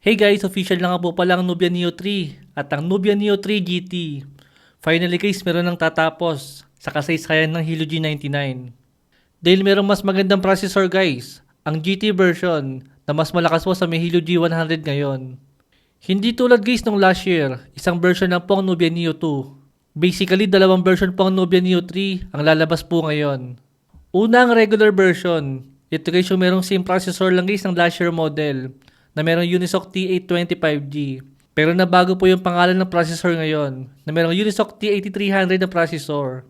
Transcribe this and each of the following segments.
Hey guys, official na po pala ang Nubia Neo 3 at ang Nubia Neo 3 GT. Finally guys, meron nang tatapos sa kasaysayan ng Hilo G99. Dahil merong mas magandang processor guys, ang GT version na mas malakas po sa may Hilo G100 ngayon. Hindi tulad guys nung last year, isang version lang po ang Nubia Neo 2. Basically, dalawang version po ang Nubia Neo 3 ang lalabas po ngayon. Una ang regular version. Ito guys yung merong same processor lang guys ng last year model na merong Unisoc T825G. Pero nabago po yung pangalan ng processor ngayon na merong Unisoc T8300 na processor.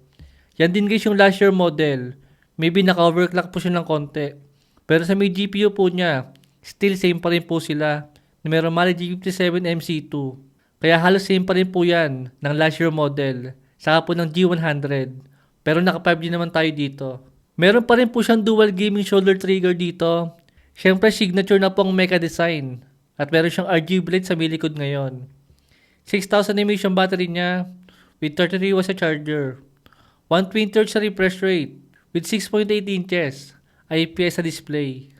Yan din guys yung last year model. Maybe naka-overclock po siya ng konti. Pero sa may GPU po niya, still same pa rin po sila na merong Mali G57 MC2. Kaya halos same pa rin po yan ng last year model. Saka po ng G100. Pero naka 5G naman tayo dito. Meron pa rin po siyang dual gaming shoulder trigger dito. Siyempre signature na po ang mecha design. At meron siyang RGB light sa may likod ngayon. 6,000 mAh yung battery niya with 33 watts sa charger. 120 Hz sa refresh rate with 6.8 inches IPS sa display.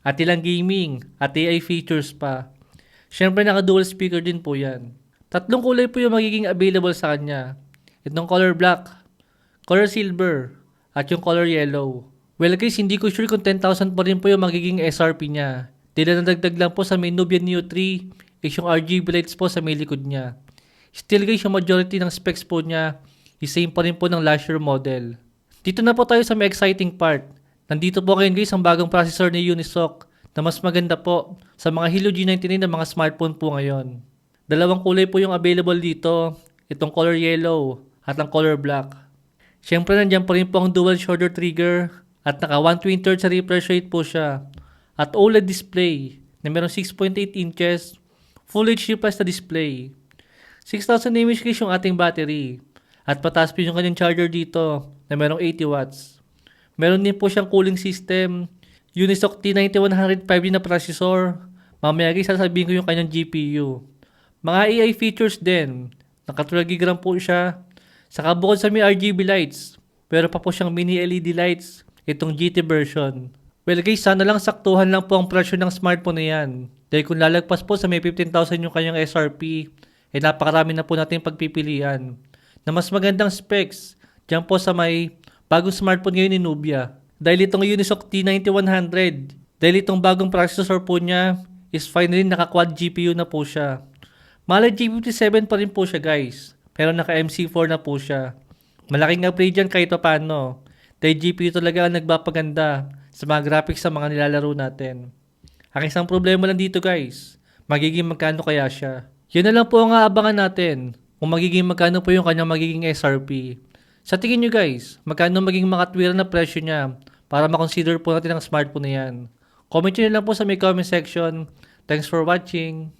At ilang gaming at AI features pa. Siyempre naka-dual speaker din po yan. Tatlong kulay po yung magiging available sa kanya. Itong color black, color silver, at yung color yellow. Well guys, hindi ko sure kung 10,000 pa rin po yung magiging SRP niya. Dila nadagdag lang po sa may Nubia Neo 3 is yung RGB lights po sa may likod niya. Still guys, yung majority ng specs po niya is same pa rin po ng last year model. Dito na po tayo sa may exciting part. Nandito po ngayon guys ang bagong processor ni Unisoc na mas maganda po sa mga Helio G99 na mga smartphone po ngayon. Dalawang kulay po yung available dito. Itong color yellow at ang color black. Siyempre nandiyan pa rin po ang dual shoulder trigger at naka 120 Hz sa refresh rate po siya. At OLED display na meron 6.8 inches, Full HD plus na display. 6,000 mAh yung ating battery. At pataas po yung kanyang charger dito na merong 80 watts. Meron din po siyang cooling system, Unisoc T9100 5G na processor. Mamaya guys, sasabihin ko yung kanyang GPU. Mga AI features din. Naka 12 GB po siya. Saka bukod sa may RGB lights, pero pa po siyang mini LED lights, itong GT version. Well guys, sana lang saktuhan lang po ang presyo ng smartphone na yan. Dahil kung lalagpas po sa may 15,000 yung kanyang SRP, eh napakarami na po natin pagpipilian. Na mas magandang specs, dyan po sa may bagong smartphone ngayon ni Nubia. Dahil itong Unisoc T9100, dahil itong bagong processor po niya is finally naka-quad GPU na po siya. Mali G57 pa rin po siya guys, pero naka MC4 na po siya. Malaking upgrade yan kahit pa paano. Dahil GPU talaga ang nagpapaganda sa mga graphics sa mga nilalaro natin. Ang isang problema lang dito guys, magiging magkano kaya siya. Yun na lang po ang aabangan natin kung magiging magkano po yung kanyang magiging SRP. Sa tingin nyo guys, magkano magiging makatwira na presyo niya para makonsider po natin ang smartphone na yan. Comment nyo lang po sa may comment section. Thanks for watching.